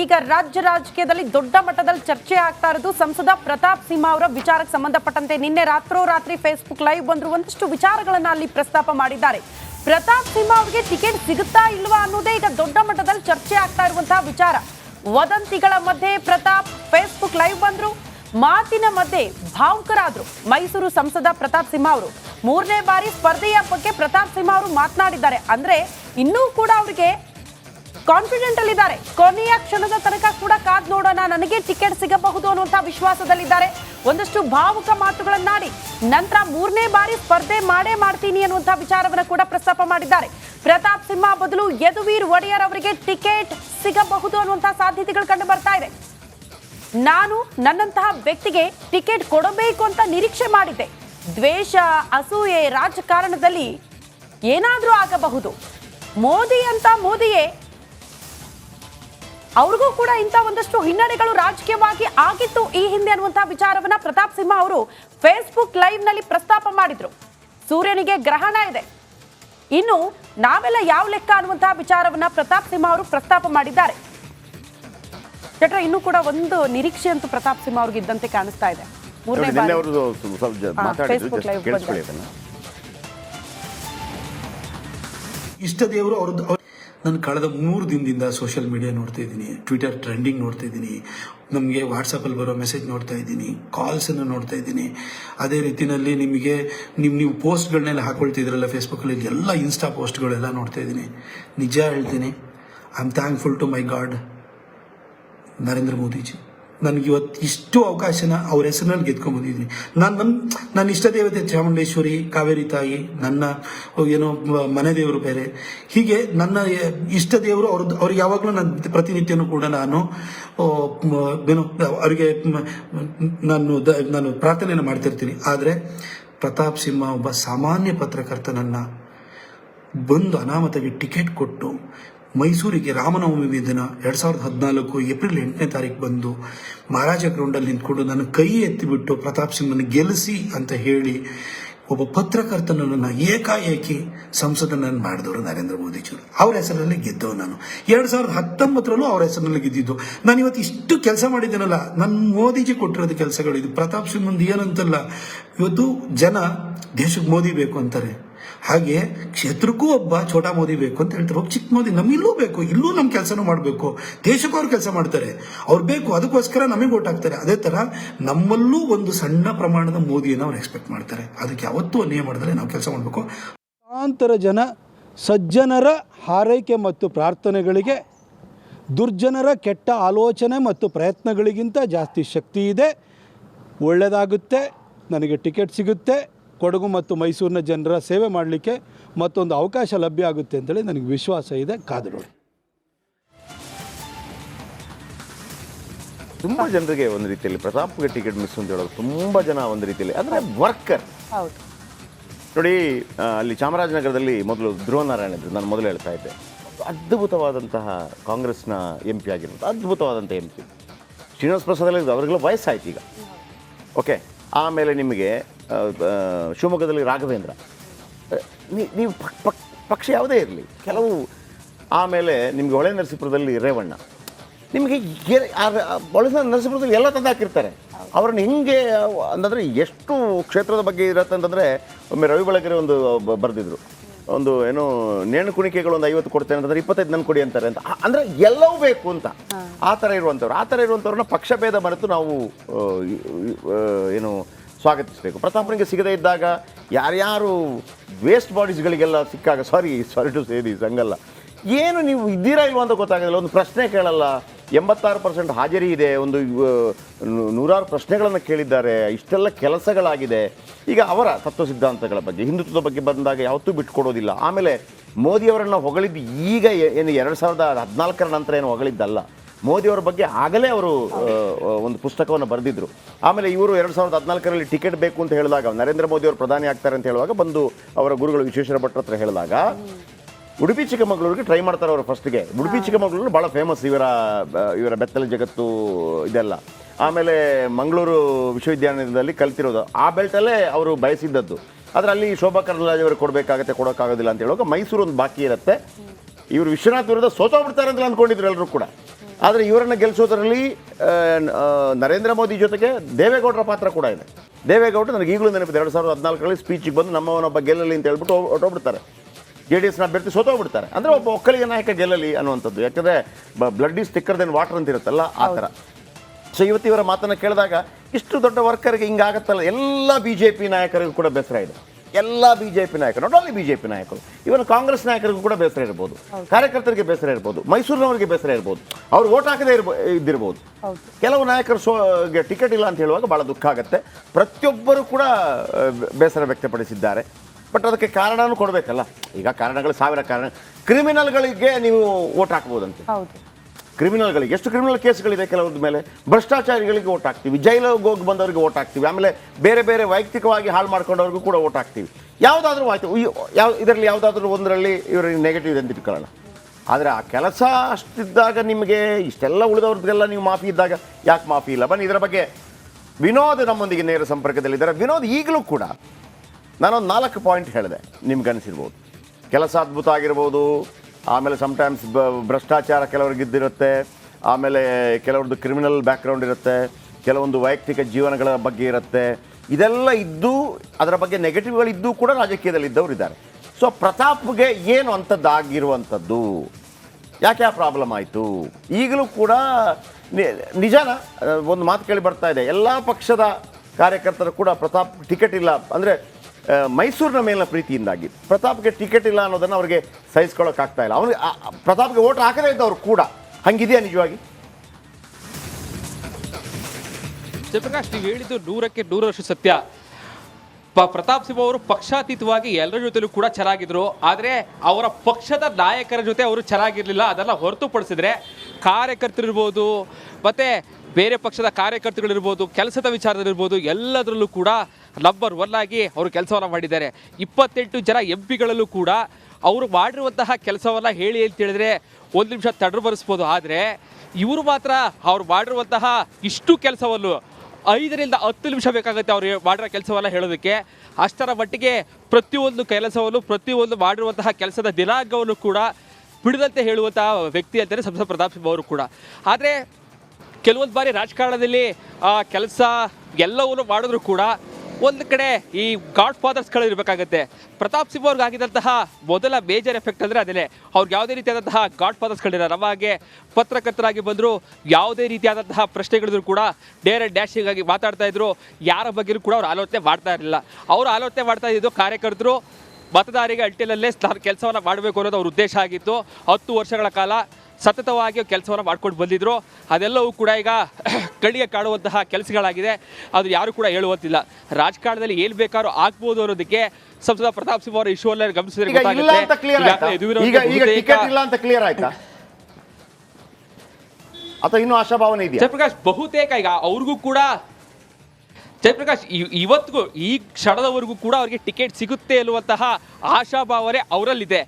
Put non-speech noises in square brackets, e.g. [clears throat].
ಈಗ ರಾಜ್ಯ ರಾಜಕೀಯದಲ್ಲಿ ದೊಡ್ಡ ಮಟ್ಟದಲ್ಲಿ ಚರ್ಚೆ ಆಗ್ತಾ ಇರೋದು ಸಂಸದ ಪ್ರತಾಪ್ ಸಿಂಹ ಅವರ ವಿಚಾರಕ್ಕೆ ಸಂಬಂಧಪಟ್ಟಂತೆ ನಿನ್ನೆ ರಾತ್ರೋರಾತ್ರಿ ಫೇಸ್ಬುಕ್ ಲೈವ್ ಬಂದ್ರು ಒಂದಷ್ಟು ವಿಚಾರಗಳನ್ನು ಅಲ್ಲಿ ಪ್ರಸ್ತಾಪ ಮಾಡಿದ್ದಾರೆ. ಪ್ರತಾಪ್ ಸಿಂಹ ಅವರಿಗೆ ಟಿಕೆಟ್ ಸಿಗುತ್ತಾ ಇಲ್ವಾ ಅನ್ನೋದೇ ಈಗ ದೊಡ್ಡ ಮಟ್ಟದಲ್ಲಿ ಚರ್ಚೆ ಆಗ್ತಾ ಇರುವಂತಹ ವಿಚಾರ. ವದಂತಿಗಳ ಮಧ್ಯೆ ಪ್ರತಾಪ್ ಫೇಸ್ಬುಕ್ ಲೈವ್ ಬಂದ್ರು, ಮಾತಿನ ಮಧ್ಯೆ ಭಾವುಕರಾದ್ರು ಮೈಸೂರು ಸಂಸದ ಪ್ರತಾಪ್ ಸಿಂಹ ಅವರು. ಮೂರನೇ ಬಾರಿ ಸ್ಪರ್ಧೆಯ ಬಗ್ಗೆ ಪ್ರತಾಪ್ ಸಿಂಹ ಅವರು ಮಾತನಾಡಿದ್ದಾರೆ. ಅಂದ್ರೆ ಇನ್ನೂ ಕೂಡ ಅವರಿಗೆ ಕಾನ್ಫಿಡೆಂಟ್ ಅಲ್ಲಿದ್ದಾರೆ. ಕೊನೆಯ ಕ್ಷಣದ ತನಕ ಕೂಡ ಕಾದ್ ನೋಡೋಣ. ನನಗೆ ಟಿಕೆಟ್ ಸಿಗಬಹುದು ಅನ್ನುವಂತ ವಿಶ್ವಾಸದಲ್ಲಿದ್ದಾರೆ. ಒಂದಷ್ಟು ಭಾವುಕ ಮಾತುಗಳನ್ನಾಡಿ ನಂತರ ಮೂರನೇ ಬಾರಿ ಸ್ಪರ್ಧೆ ಮಾಡೇ ಮಾಡ್ತೀನಿ ಅನ್ನುವಂತ ವಿಚಾರವನ್ನ ಕೂಡ ಪ್ರಸ್ತಾಪ ಮಾಡಿದ್ದಾರೆ. ಪ್ರತಾಪ್ ಸಿಂಹ ಬದಲು ಯದುವೀರ್ ಒಡೆಯರ್ ಅವರಿಗೆ ಟಿಕೆಟ್ ಸಿಗಬಹುದು ಅನ್ನುವಂತ ಸಾಧ್ಯತೆಗಳು ಕಂಡು ಬರ್ತಾ ಇದೆ. ನಾನು ನನ್ನಂತಹ ವ್ಯಕ್ತಿಗೆ ಟಿಕೆಟ್ ಕೊಡಬೇಕು ಅಂತ ನಿರೀಕ್ಷೆ ಮಾಡಿದ್ದೆ. ದ್ವೇಷ, ಅಸೂಯೆ ರಾಜಕಾರಣದಲ್ಲಿ ಏನಾದರೂ ಆಗಬಹುದು. ಮೋದಿ ಅಂತ ಮೋದಿಯೇ ಅವ್ರಿಗೂ ಕೂಡ ಇಂಥ ಒಂದಷ್ಟು ಹಿನ್ನಡೆಗಳು ರಾಜಕೀಯವಾಗಿ ಆಗಿತ್ತು ಈ ಹಿಂದೆ ಅನ್ನುವಂತಹ ವಿಚಾರವನ್ನ ಪ್ರತಾಪ್ ಸಿಂಹ ಅವರು ಫೇಸ್ಬುಕ್ ಲೈವ್ನಲ್ಲಿ ಪ್ರಸ್ತಾಪ ಮಾಡಿದ್ರು. ಸೂರ್ಯನಿಗೆ ಗ್ರಹಣ ಇದೆ. ಇನ್ನು ನಾವೆಲ್ಲ ಯಾವ ಲೆಕ್ಕ ಅನ್ನುವಂತಹ ವಿಚಾರವನ್ನ ಪ್ರತಾಪ್ ಸಿಂಹ ಅವರು ಪ್ರಸ್ತಾಪ ಮಾಡಿದ್ದಾರೆ. ಚಟ್ರ ಇನ್ನು ಕೂಡ ಒಂದು ನಿರೀಕ್ಷೆ ಅಂತೂ ಪ್ರತಾಪ್ ಸಿಂಹ ಅವ್ರಿಗೆ ಇದ್ದಂತೆ ಕಾಣಿಸ್ತಾ ಇದೆ. ಇಷ್ಟ ದೇವರು ಅವ್ರದ್ದು ಅವ್ರ ನಾನು ಕಳೆದ ಮೂರು ದಿನದಿಂದ ಸೋಷಿಯಲ್ ಮೀಡಿಯಾ ನೋಡ್ತಾ ಇದ್ದೀನಿ ಟ್ವಿಟರ್ ಟ್ರೆಂಡಿಂಗ್ ನೋಡ್ತಾ ಇದ್ದೀನಿ, ನಮಗೆ ವಾಟ್ಸಪ್ಪಲ್ಲಿ ಬರೋ ಮೆಸೇಜ್ ನೋಡ್ತಾ ಇದ್ದೀನಿ ಕಾಲ್ಸನ್ನು ನೋಡ್ತಾ ಇದ್ದೀನಿ. ಅದೇ ರೀತಿಯಲ್ಲಿ ನಿಮಗೆ ನಿಮ್ಮ ನೀವು ಪೋಸ್ಟ್ಗಳನ್ನೆಲ್ಲ ಹಾಕೊಳ್ತಿದ್ರಲ್ಲ ಫೇಸ್ಬುಕ್ಕಲ್ಲಿ ಎಲ್ಲ ಇನ್ಸ್ಟಾ ಪೋಸ್ಟ್ಗಳೆಲ್ಲ ನೋಡ್ತಾ ಇದ್ದೀನಿ. ನಿಜ ಹೇಳ್ತೀನಿ I am thankful to my God Narendra Modiji. ನನಗೆ ಇವತ್ತು ಇಷ್ಟು ಅವಕಾಶನ ಅವ್ರ ಹೆಸರಿನಲ್ಲಿ ಗೆದ್ಕೊಂಡ್ಬಂದಿದ್ದೀನಿ. ನಾನು ನನ್ನ ನನ್ನ ಇಷ್ಟ ದೇವತೆ ಚಾಮುಂಡೇಶ್ವರಿ, ಕಾವೇರಿ ತಾಯಿ, ನನ್ನ ಏನೋ ಮನೆ ದೇವರು ಬೇರೆ. ಹೀಗೆ ನನ್ನ ಇಷ್ಟ ದೇವರು ಅವ್ರದ್ದು, ಅವ್ರಿಗೆ ಯಾವಾಗಲೂ ನನ್ನ ಪ್ರತಿನಿತ್ಯನೂ ಕೂಡ ನಾನು ಏನೋ, ಅವರಿಗೆ ನಾನು ನಾನು ಪ್ರಾರ್ಥನೆಯನ್ನು ಮಾಡ್ತಿರ್ತೀನಿ. ಆದರೆ ಪ್ರತಾಪ್ ಸಿಂಹ ಒಬ್ಬ ಸಾಮಾನ್ಯ ಪತ್ರಕರ್ತನನ್ನು ಬಂದು ಅನಾಮತಗೆ ಟಿಕೆಟ್ ಕೊಟ್ಟು ಮೈಸೂರಿಗೆ ರಾಮನವಮಿ ದಿನ ಎರಡು ಸಾವಿರದ ಹದಿನಾಲ್ಕು ಏಪ್ರಿಲ್ ಎಂಟನೇ ತಾರೀಕು ಬಂದು ಮಹಾರಾಜ ಗ್ರೌಂಡಲ್ಲಿ ನಿಂತ್ಕೊಂಡು ನನ್ನ ಕೈ ಎತ್ತಿಬಿಟ್ಟು ಪ್ರತಾಪ್ ಸಿಂಹನ ಗೆಲ್ಲಿಸಿ ಅಂತ ಹೇಳಿ ಒಬ್ಬ ಪತ್ರಕರ್ತನನ್ನು ಏಕಾಏಕಿ ಸಂಸದನನ್ನು ಮಾಡಿದವರು ನರೇಂದ್ರ ಮೋದಿಜಿಯವರು. ಅವ್ರ ಹೆಸರಲ್ಲಿ ಗೆದ್ದವು ನಾನು. ಎರಡು ಸಾವಿರದ ಹತ್ತೊಂಬತ್ತರಲ್ಲೂ ಅವ್ರ ಹೆಸರಿನಲ್ಲಿ ಗೆದ್ದಿದ್ದು. ನಾನು ಇವತ್ತು ಇಷ್ಟು ಕೆಲಸ ಮಾಡಿದ್ದೀನಲ್ಲ ನನ್ನ ಮೋದಿಜಿ ಕೊಟ್ಟಿರೋದು ಕೆಲಸಗಳು. ಇದು ಪ್ರತಾಪ್ ಸಿಂಗ್ ಮುಂದೆ ಏನಂತಲ್ಲ, ಇವತ್ತು ಜನ ದೇಶಕ್ಕೆ ಮೋದಿ ಬೇಕು ಅಂತಾರೆ. ಹಾಗೆ ಕ್ಷೇತ್ರಕ್ಕೂ ಒಬ್ಬ ಛೋಟಾ ಮೋದಿ ಬೇಕು ಅಂತ ಹೇಳ್ತಾರೆ. ಒಬ್ಬ ಚಿಕ್ಕ ಮೋದಿ ನಮ್ಮಿಲ್ಲೂ ಬೇಕು, ಇಲ್ಲೂ ನಮ್ಮ ಕೆಲಸನೂ ಮಾಡಬೇಕು. ದೇಶಕ್ಕೂ ಅವ್ರು ಕೆಲಸ ಮಾಡ್ತಾರೆ. ಅವ್ರು ಬೇಕು, ಅದಕ್ಕೋಸ್ಕರ ನಮಗೆ ಓಟ್ ಹಾಕ್ತಾರೆ. ಅದೇ ತರ ನಮ್ಮಲ್ಲೂ ಒಂದು ಸಣ್ಣ ಪ್ರಮಾಣದ ಮೋದಿಯನ್ನು ಅವ್ರು ಎಕ್ಸ್ಪೆಕ್ಟ್ ಮಾಡ್ತಾರೆ. ಅದಕ್ಕೆ ಯಾವತ್ತೂ ಅನ್ಯಾಯ ಮಾಡಿದ್ರೆ ನಾವು ಕೆಲಸ ಮಾಡಬೇಕು. ಲಕ್ಷಾಂತರ ಜನ, ಸಜ್ಜನರ ಹಾರೈಕೆ ಮತ್ತು ಪ್ರಾರ್ಥನೆಗಳಿಗೆ, ದುರ್ಜನರ ಕೆಟ್ಟ ಆಲೋಚನೆ ಮತ್ತು ಪ್ರಯತ್ನಗಳಿಗಿಂತ ಜಾಸ್ತಿ ಶಕ್ತಿ ಇದೆ. ಒಳ್ಳೆಯದಾಗುತ್ತೆ ನನಗೆ ಟಿಕೆಟ್ ಸಿಗುತ್ತೆ. ಕೊಡಗು ಮತ್ತು ಮೈಸೂರಿನ ಜನರ ಸೇವೆ ಮಾಡಲಿಕ್ಕೆ ಮತ್ತೊಂದು ಅವಕಾಶ ಲಭ್ಯ ಆಗುತ್ತೆ ಅಂತೇಳಿ ನನಗೆ ವಿಶ್ವಾಸ ಇದೆ ಕಾದು ನೋಡಿ. ತುಂಬಾ ಜನರಿಗೆ ಒಂದು ರೀತಿಯಲ್ಲಿ ಪ್ರತಾಪ್ಗೆ ಟಿಕೆಟ್ ಮಿಸ್ ಅಂತ ಹೇಳೋದು ತುಂಬಾ ಜನ ಒಂದು ರೀತಿಯಲ್ಲಿ ಅಂದ್ರೆ ವರ್ಕರ್ ಹೌದು. ನೋಡಿ ಅಲ್ಲಿ ಚಾಮರಾಜನಗರದಲ್ಲಿ ಮೊದಲು ಧ್ರುವನಾರಾಯಣ ಇದ್ರು ನಾನು ಮೊದಲು ಹೇಳ್ತಾ ಇದ್ದೆ. ಅದ್ಭುತವಾದಂತಹ ಕಾಂಗ್ರೆಸ್ನ ಎಂ ಪಿ ಆಗಿರೋದು ಅದ್ಭುತವಾದಂಥ ಎಂ ಪಿ ಶ್ರೀನಿವಾಸ ಪ್ರಸಾದ್ ಅವರಿಗೆಲ್ಲ ವಯಸ್ಸಾಯ್ತು ಈಗ. ಓಕೆ ಆಮೇಲೆ ನಿಮಗೆ ಶಿವಮೊಗ್ಗದಲ್ಲಿ ರಾಘವೇಂದ್ರ. ನೀವು ಪಕ್- ಪಕ್- ಪಕ್ಷ ಯಾವುದೇ ಇರಲಿ ಕೆಲವು ಆಮೇಲೆ ನಿಮಗೆ ಹೊಳೆ ನರಸೀಪುರದಲ್ಲಿ ರೇವಣ್ಣ. ನಿಮಗೆ ಹೊಳೆ ನರಸೀಪುರದಲ್ಲಿ ಎಲ್ಲ ತಂದು ಹಾಕಿರ್ತಾರೆ. ಅವ್ರನ್ನ ಹೆಂಗೆ ಅಂತಂದರೆ ಎಷ್ಟು ಕ್ಷೇತ್ರದ ಬಗ್ಗೆ ಇರತ್ತೆ ಅಂತಂದರೆ ಒಮ್ಮೆ ರವಿ ಬಳಗರೆ ಒಂದು ಬರೆದಿದ್ರು. ಒಂದು ಏನು ನೇಣು ಕುಣಿಕೆಗಳು ಒಂದು ಐವತ್ತು ಕೊಡ್ತೇನೆ ಅಂತಂದ್ರೆ ಇಪ್ಪತ್ತೈದು ನನ್ ಕೊಡಿ ಅಂತಾರೆ ಅಂತ. ಅಂದರೆ ಎಲ್ಲವೂ ಬೇಕು ಅಂತ. ಆ ಥರ ಇರುವಂಥವ್ರು. ಆ ಥರ ಇರುವಂಥವ್ರನ್ನ ಪಕ್ಷಭೇದ ಮರೆತು ನಾವು ಏನು ಸ್ವಾಗತಿಸಬೇಕು. ಪ್ರತಾಪ್ನಿಗೆ ಸಿಗದೇ ಇದ್ದಾಗ ಯಾರ್ಯಾರು ವೇಸ್ಟ್ ಬಾಡೀಸ್ಗಳಿಗೆಲ್ಲ ಸಿಕ್ಕಾಗ ಸಾರಿ ಸಾರಿ ಟು ಸೇರಿ ಹಂಗಲ್ಲ. ಏನು ನೀವು ಇದ್ದೀರಾ ಇಲ್ವ ಅಂತ ಗೊತ್ತಾಗೋದಿಲ್ಲ. ಒಂದು ಪ್ರಶ್ನೆ ಕೇಳಲ್ಲ. ಎಂಬತ್ತಾರು ಪರ್ಸೆಂಟ್ ಹಾಜರಿ ಇದೆ. ಒಂದು ನೂರಾರು ಪ್ರಶ್ನೆಗಳನ್ನು ಕೇಳಿದ್ದಾರೆ. ಇಷ್ಟೆಲ್ಲ ಕೆಲಸಗಳಾಗಿದೆ. ಈಗ ಅವರ ತತ್ವ ಸಿದ್ಧಾಂತಗಳ ಬಗ್ಗೆ, ಹಿಂದುತ್ವದ ಬಗ್ಗೆ ಬಂದಾಗ ಯಾವತ್ತೂ ಬಿಟ್ಕೊಡೋದಿಲ್ಲ. ಆಮೇಲೆ ಮೋದಿಯವರನ್ನು ಹೊಗಳಿದ್ದು ಈಗ ಏನು, ಎರಡು ಸಾವಿರದ ಹದಿನಾಲ್ಕರ ನಂತರ ಏನು ಹೊಗಳಿದ್ದಲ್ಲ. ಮೋದಿಯವರ ಬಗ್ಗೆ ಆಗಲೇ ಅವರು ಒಂದು ಪುಸ್ತಕವನ್ನು ಬರೆದಿದ್ರು. ಆಮೇಲೆ ಇವರು ಎರಡು ಸಾವಿರದ ಹದಿನಾಲ್ಕರಲ್ಲಿ ಟಿಕೆಟ್ ಬೇಕು ಅಂತ ಹೇಳಿದಾಗ ನರೇಂದ್ರ ಮೋದಿ ಅವರು ಪ್ರಧಾನಿ ಆಗ್ತಾರೆ ಅಂತ ಹೇಳುವಾಗ ಬಂದು ಅವರ ಗುರುಗಳು ವಿಶ್ವೇಶ್ವರ ಭಟ್ರ ಹತ್ರ ಹೇಳಿದಾಗ ಉಡುಪಿ ಚಿಕ್ಕಮಗಳೂರಿಗೆ ಟ್ರೈ ಮಾಡ್ತಾರೆ ಅವರು ಫಸ್ಟ್ಗೆ ಉಡುಪಿ ಚಿಕ್ಕಮಗಳೂರು ಭಾಳ ಫೇಮಸ್ ಇವರ ಇವರ ಬೆತ್ತಲ ಜಗತ್ತು ಇದೆಲ್ಲ. ಆಮೇಲೆ ಮಂಗಳೂರು ವಿಶ್ವವಿದ್ಯಾನಿಲಯದಲ್ಲಿ ಕಲ್ತಿರೋದು. ಆ ಬೆಲ್ಟಲ್ಲೇ ಅವರು ಬಯಸಿದ್ದದ್ದು. ಆದರೆ ಅಲ್ಲಿ ಶೋಭಾ ಕರಂದ್ಲಾಜೆ ಅವರು ಕೊಡಬೇಕಾಗತ್ತೆ ಕೊಡೋಕ್ಕಾಗೋದಿಲ್ಲ ಅಂತ ಹೇಳುವಾಗ ಮೈಸೂರು ಒಂದು ಬಾಕಿ ಇರುತ್ತೆ. ಇವರು ವಿಶ್ವನಾಥ್ ವಿರುದ್ಧ ಸೋತೋಗ್ಬಿಡ್ತಾರೆ ಅಂತ ಅಂದ್ಕೊಂಡಿದ್ರು ಎಲ್ಲರೂ ಕೂಡ. ಆದರೆ ಇವರನ್ನು ಗೆಲ್ಲಿಸೋದರಲ್ಲಿ ನರೇಂದ್ರ ಮೋದಿ ಜೊತೆಗೆ ದೇವೇಗೌಡರ ಪಾತ್ರ ಕೂಡ ಇದೆ. ದೇವೇಗೌಡರು ನನಗೆ ಈಗಲೂ ನೆನಪಿದೆ ಎರಡು ಸಾವಿರದ ಹದಿನಾಲ್ಕರಲ್ಲಿ ಸ್ಪೀಚಿಗೆ ಬಂದು ನಮ್ಮವನೊಬ್ಬ ಗೆಲ್ಲಲಿ ಅಂತ ಹೇಳ್ಬಿಟ್ಟು ಹೊಟ್ಟೋಗ್ಬಿಡ್ತಾರೆ ಜೆ ಡಿ ಎಸ್ನ ಅಭ್ಯರ್ಥಿ ಸೋತೋಗ್ಬಿಡ್ತಾರೆ. ಅಂದರೆ ಒಬ್ಬ ಒಕ್ಕಲಿಗ ನಾಯಕ ಗೆಲ್ಲಲಿ ಅನ್ನುವಂಥದ್ದು. ಯಾಕಂದರೆ blood is thicker than water ಅಂತ ಇರುತ್ತಲ್ಲ ಆ ಥರ. ಸೊ ಇವತ್ತು ಇವರ ಮಾತನ್ನು ಕೇಳಿದಾಗ ಇಷ್ಟು ದೊಡ್ಡ ವರ್ಕರ್ಗೆ ಹಿಂಗಾಗತ್ತಲ್ಲ ಎಲ್ಲ ಬಿ ಜೆ ಪಿ ನಾಯಕರಿಗೂ ಕೂಡ ಬೆಸರ ಇದೆ. ಎಲ್ಲ ಬಿ ಜೆ ಪಿ ನಾಯಕರು not only B J P ನಾಯಕರು ಇವನ್ ಕಾಂಗ್ರೆಸ್ ನಾಯಕರಿಗೂ ಕೂಡ ಬೇಸರ ಇರ್ಬೋದು. ಕಾರ್ಯಕರ್ತರಿಗೆ ಬೇಸರ ಇರ್ಬೋದು. ಮೈಸೂರಿನವರಿಗೆ ಬೇಸರ ಇರ್ಬೋದು. ಅವ್ರು ಓಟ್ ಹಾಕದೇ ಇರ್ಬೋ ಇದ್ದಿರ್ಬೋದು. ಕೆಲವು ನಾಯಕರು ಸೋ ಟಿಕೆಟ್ ಇಲ್ಲ ಅಂತ ಹೇಳುವಾಗ ಭಾಳ ದುಃಖ ಆಗುತ್ತೆ. ಪ್ರತಿಯೊಬ್ಬರು ಕೂಡ ಬೇಸರ ವ್ಯಕ್ತಪಡಿಸಿದ್ದಾರೆ. ಬಟ್ ಅದಕ್ಕೆ ಕಾರಣನೂ ಕೊಡಬೇಕಲ್ಲ. ಈಗ ಕಾರಣಗಳು ಸಾವಿರ ಕಾರಣ. ಕ್ರಿಮಿನಲ್ಗಳಿಗೆ ನೀವು ಓಟ್ ಹಾಕ್ಬೋದಂತೆ. ಹೌದು. ಕ್ರಿಮಿನಲ್ಗಳಿಗೆ, ಎಷ್ಟು ಕ್ರಿಮಿನಲ್ ಕೇಸ್ಗಳಿದೆ ಕೆಲವ್ರದ್ದು ಮೇಲೆ? ಭ್ರಷ್ಟಾಚಾರಿಗಳಿಗೆ ಓಟ್ ಹಾಕ್ತೀವಿ, ಜೈಲಿಗೆ ಹೋಗಿ ಬಂದವರಿಗೆ ಓಟ್ ಹಾಕ್ತೀವಿ, ಆಮೇಲೆ ಬೇರೆ ಬೇರೆ ವೈಯಕ್ತಿಕವಾಗಿ ಹಾಳು ಮಾಡ್ಕೊಂಡವ್ರಿಗೂ ಕೂಡ ಓಟ್ ಹಾಕ್ತೀವಿ. ಯಾವುದಾದ್ರೂ ಆಯ್ತು ಯಾವ, ಇದರಲ್ಲಿ ಯಾವುದಾದ್ರೂ ಒಂದರಲ್ಲಿ ಇವರಿಗೆ ನೆಗೆಟಿವ್ ಇದೆ ಅಂತ ಇಟ್ಕೊಳ್ಳೋಣ ಆದರೆ ಆ ಕೆಲಸ ಅಷ್ಟಿದ್ದಾಗ ನಿಮಗೆ ಇಷ್ಟೆಲ್ಲ ಉಳಿದವ್ರದ್ದೆಲ್ಲ ನೀವು ಮಾಫಿ ಇದ್ದಾಗ ಯಾಕೆ ಮಾಫಿ ಇಲ್ಲ? ಬನ್ನಿ, ಇದರ ಬಗ್ಗೆ ವಿನೋದ್ ನಮ್ಮೊಂದಿಗೆ ನೇರ ಸಂಪರ್ಕದಲ್ಲಿದ್ದಾರೆ. ವಿನೋದ್, ಈಗಲೂ ಕೂಡ ನಾನೊಂದು ನಾಲ್ಕು ಪಾಯಿಂಟ್ ಹೇಳಿದೆ, ನಿಮ್ಗೆ ಅನಿಸಿರ್ಬೋದು. ಕೆಲಸ ಅದ್ಭುತ ಆಗಿರ್ಬೋದು ಆಮೇಲೆ ಸಮ್ಟೈಮ್ಸ್ ಭ್ರಷ್ಟಾಚಾರ ಕೆಲವ್ರಿಗೆ ಇದ್ದಿರುತ್ತೆ. ಆಮೇಲೆ ಕೆಲವ್ರದ್ದು ಕ್ರಿಮಿನಲ್ ಬ್ಯಾಕ್ಗ್ರೌಂಡ್ ಇರುತ್ತೆ. ಕೆಲವೊಂದು ವೈಯಕ್ತಿಕ ಜೀವನಗಳ ಬಗ್ಗೆ ಇರುತ್ತೆ. ಇದೆಲ್ಲ ಇದ್ದು, ಅದರ ಬಗ್ಗೆ ನೆಗೆಟಿವ್ಗಳಿದ್ದೂ ಕೂಡ ರಾಜಕೀಯದಲ್ಲಿ ಇದ್ದವರು ಇದ್ದಾರೆ. ಸೊ ಪ್ರತಾಪ್ಗೆ ಏನು ಅಂಥದ್ದಾಗಿರುವಂಥದ್ದು ಯಾಕೆ ಆ ಪ್ರಾಬ್ಲಮ್ ಆಯಿತು? ಈಗಲೂ ಕೂಡ ನಿಜಾನ ಒಂದು ಮಾತು ಕೇಳಿ ಬರ್ತಾ ಇದೆ. ಎಲ್ಲ ಪಕ್ಷದ ಕಾರ್ಯಕರ್ತರು ಕೂಡ ಪ್ರತಾಪ್ ಟಿಕೆಟ್ ಇಲ್ಲ. ಅಂದರೆ ಮೈಸೂರಿನ ಮೇಲಿನ ಪ್ರೀತಿಯಿಂದಾಗಿ. ಪ್ರತಾಪ್ಗೆ ಟಿಕೆಟ್ ಇಲ್ಲ ಅನ್ನೋದನ್ನು ಅವರಿಗೆ ಸಹಿಸ್ಕೊಳ್ಳೋಕ್ಕಾಗ್ತಾ ಇಲ್ಲ. ಆ ಪ್ರತಾಪ್ಗೆ ಓಟ್ ಹಾಕದೇ ಇದ್ದವ್ರು ಕೂಡ. ಹಂಗಿದೆಯಾ ನಿಜವಾಗಿ? ಜಯಪ್ರಕಾಶ್, ನೀವು ಹೇಳಿದ್ದು ನೂರಕ್ಕೆ ನೂರರಷ್ಟು ಸತ್ಯ. ಪ್ರತಾಪ್ ಸಿಂಹ ಅವರು ಪಕ್ಷಾತೀತವಾಗಿ ಎಲ್ಲರ ಜೊತೆಲೂ ಕೂಡ ಚೆನ್ನಾಗಿದ್ರು. ಆದರೆ ಅವರ ಪಕ್ಷದ ನಾಯಕರ ಜೊತೆ ಅವರು ಚೆನ್ನಾಗಿರಲಿಲ್ಲ. ಅದೆಲ್ಲ ಹೊರತುಪಡಿಸಿದ್ರೆ ಕಾರ್ಯಕರ್ತರಿರ್ಬೋದು, ಮತ್ತು ಬೇರೆ ಪಕ್ಷದ ಕಾರ್ಯಕರ್ತರುಗಳಿರ್ಬೋದು ಕೆಲಸದ ವಿಚಾರದಲ್ಲಿರ್ಬೋದು, ಎಲ್ಲದರಲ್ಲೂ ಕೂಡ ನಂಬರ್ ಒನ್ ಅವರು ಕೆಲಸವನ್ನು ಮಾಡಿದ್ದಾರೆ. ಇಪ್ಪತ್ತೆಂಟು ಜನ ಎಂ ಪಿಗಳಲ್ಲೂ ಕೂಡ ಅವರು ಮಾಡಿರುವಂತಹ ಕೆಲಸವನ್ನು ಹೇಳಿ ಅಂತ ಹೇಳಿದ್ರೆ ಒಂದು ನಿಮಿಷ ತಡರು ಬರೆಸ್ಬೋದು. ಆದರೆ ಇವರು ಮಾತ್ರ ಅವ್ರು ಮಾಡಿರುವಂತಹ ಇಷ್ಟು ಕೆಲಸವನ್ನು ಐದರಿಂದ ಹತ್ತು ನಿಮಿಷ ಬೇಕಾಗುತ್ತೆ ಅವರು ಮಾಡಿರೋ ಕೆಲಸವನ್ನು ಹೇಳೋದಕ್ಕೆ. ಅಷ್ಟರ ಮಟ್ಟಿಗೆ ಪ್ರತಿಯೊಂದು ಕೆಲಸವನ್ನು, ಪ್ರತಿಯೊಂದು ಮಾಡಿರುವಂತಹ ಕೆಲಸದ ದಿನಾಂಕವನ್ನು ಕೂಡ ಬಿಡದಂತೆ ಹೇಳುವಂತಹ ವ್ಯಕ್ತಿ ಅಂತಾರೆ ಸಂಸದ ಪ್ರತಾಪ್ ಸಿಂಹ ಅವರು ಕೂಡ. ಆದರೆ ಕೆಲವೊಂದು ಬಾರಿ ರಾಜಕಾರಣದಲ್ಲಿ ಕೆಲಸ ಎಲ್ಲವನ್ನು ಮಾಡಿದ್ರು ಕೂಡ ಒಂದು ಕಡೆ ಈ ಗಾಡ್ ಫಾದರ್ಸ್ಗಳು ಇರಬೇಕಾಗುತ್ತೆ ಪ್ರತಾಪ್ ಸಿಂಹ ಅವ್ರಿಗೆ ಆಗಿದಂತಹ ಮೊದಲ ಮೇಜರ್ ಎಫೆಕ್ಟ್ ಅಂದರೆ ಅದೇ ಅವ್ರಿಗೆ ಯಾವುದೇ ರೀತಿಯಾದಂತಹ ಗಾಡ್ ಫಾದರ್ಸ್ಗಳಿರೋ ರವಾಗೆ ಪತ್ರಕರ್ತರಾಗಿ ಬಂದರು, ಯಾವುದೇ ರೀತಿಯಾದಂತಹ ಪ್ರಶ್ನೆಗಳಿದ್ರು ಕೂಡ ಡೇರ್ ಡ್ಯಾಶಿಂಗ್ ಆಗಿ ಮಾತಾಡ್ತಾ ಇದ್ರು. ಯಾರ ಬಗ್ಗೆಯೂ ಕೂಡ ಅವ್ರು ಆಲೋಚನೆ ಮಾಡ್ತಾ ಇರಲಿಲ್ಲ. ಅವರು ಆಲೋಚನೆ ಮಾಡ್ತಾ ಇದ್ದು ಕಾರ್ಯಕರ್ತರು ಮತದಾರರಿಗೆ ಅಲ್ಟಿಲಲ್ಲೇ ನಾನು ಕೆಲಸವನ್ನು ಮಾಡಬೇಕು ಅನ್ನೋದು ಅವ್ರ ಉದ್ದೇಶ ಆಗಿತ್ತು. ಹತ್ತು ವರ್ಷಗಳ ಕಾಲ ಸತತವಾಗಿ ಕೆಲಸವನ್ನು ಮಾಡ್ಕೊಂಡು ಬಂದಿದ್ರು. ಅದೆಲ್ಲವೂ ಕೂಡ ಈಗ [clears throat] ಕಳ್ಳಿಗೆ ಕಾಡುವಂತಹ ಕೆಲಸಗಳಾಗಿದೆ. ಅದು ಯಾರು ಕೂಡ ಹೇಳುವಂತಿಲ್ಲ. ರಾಜಕಾರಣದಲ್ಲಿ ಏನು ಬೇಕಾದ್ರೂ ಆಗ್ಬೋದು ಅನ್ನೋದಕ್ಕೆ ಸಂಸದ ಪ್ರತಾಪ್ ಸಿಂಹ ಅವರ ಇಶ್ಯೂ ಅಲ್ಲೇ ಗಮನಿಸಿದ್ರೆ ಅಥವಾ ಇನ್ನೂ ಆಶಾಭಾವನೆ ಇದೆಯಾ? ಜಯಪ್ರಕಾಶ್ ಬಹುತೇಕ ಈಗ ಅವ್ರಿಗೂ ಕೂಡ ಜಯಪ್ರಕಾಶ್ ಇವತ್ತು ಇವತ್ತಿಗೂ ಈ ಕ್ಷಣದವರೆಗೂ ಕೂಡ ಅವರಿಗೆ ಟಿಕೆಟ್ ಸಿಗುತ್ತೆ ಅನ್ನುವಂತಹ ಆಶಾಭಾವನೆ ಅವರಲ್ಲಿದೆ.